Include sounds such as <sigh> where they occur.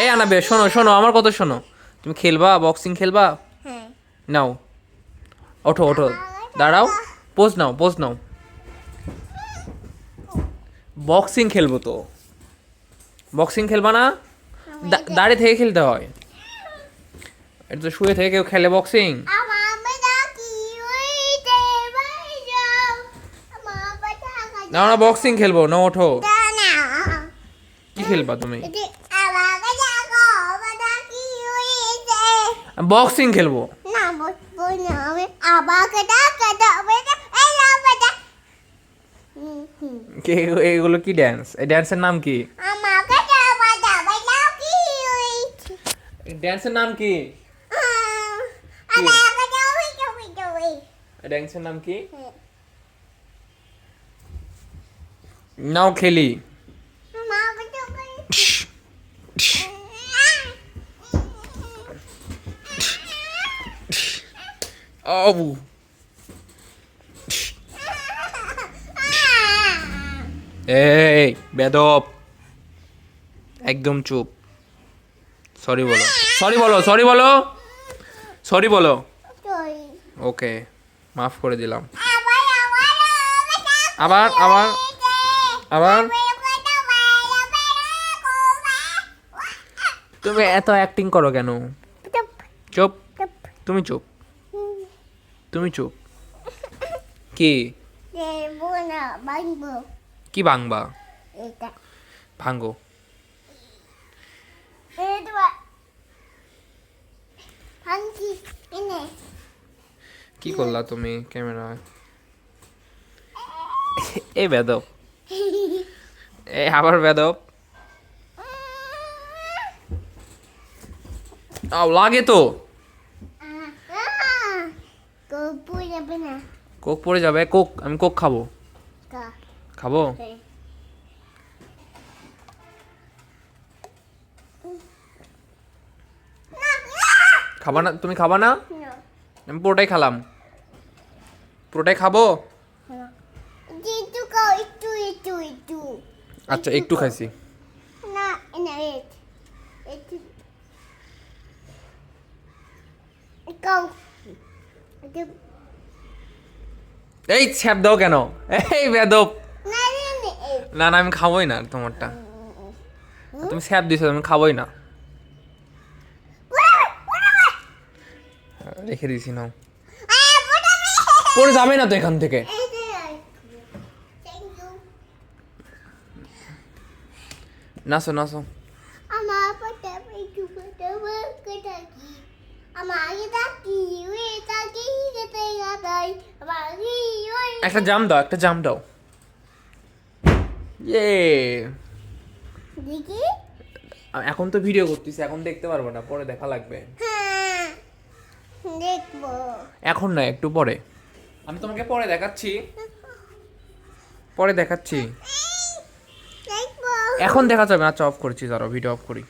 এই আনাবে শোনো শোনো আমার কথা শোনো। তুমি খেলবা বক্সিং খেলবা? হ্যাঁ। নাও। ওঠো ওঠো। দাঁড়াও পোজ নাও পোজ নাও। বক্সিং খেলব তো। বক্সিং খেলবা না? দাঁড়িয়ে থেকে খেলতে হয়। এটা তো শুয়ে থেকে কেউ খেলে বক্সিং না না বক্সিং খেলব। না ওঠো। কি খেলবা তুমি এটি আমার বেটা গো বেটা কি হইতে বক্সিং খেলব। না আমি এই কে- এগুলো কি ড্যান্স এই ড্যান্সের নাম কি? আমাকে যাবে যাবে না কি? ড্যান্সের নাম কি? ড্যান্সের নাম কি? নাও খেলি আমাকে যাবে Oh. এই বেদব. একদম চুপ। সরি বলো। সরি বলো সরি বলো। সরি বলো। Sorry. ওকে মাফ করে দিলাম। আবার আবার আবার। তুমি এত অ্যাক্টিং করো কেন? চুপ। তুমি চুপ। তুমি চুপ। কি? কি ভাঙবা? ভাঙ্গো কি করলা তুমি ক্যামেরা এই বেদব। এই আবার বেদব। <laughs> লাগে তো। কোক পড়ে যাবে কোক আমি কোক খাব। খাব? খাবা না তুমি খাবা না? আমি পুরোটাই খেলাম। পুরোটাই খাব? আচ্ছা একটু খাইছি। না না it go এই ছ্যাপ দাও কেন? এই বেদব। না না, আমি খাবোই না তোমারটা। তুমি স্যাপ দিছো, আমি খাবোই না। রেখে দিছি নাও। পড়ে যাবে না তো এখান থেকে। নাচো নাচো আমার পাটা একটু পাটা কেটা কি আমার এটা কি এটা কি যেতে গাতাই আমার কি ওই একটা জাম দাও একটা জাম দাও। ইয়ে। এখন তো ভিডিও করতেছি এখন দেখতে পারব না পরে দেখা লাগবে। দেখব এখন না একটু পরে। আমি তোমাকে পরে দেখাচ্ছি। পরে দেখাচ্ছি। এখন দেখা যাবে না আচ্ছা অফ করেছি দাঁড়াও ভিডিও অফ করি।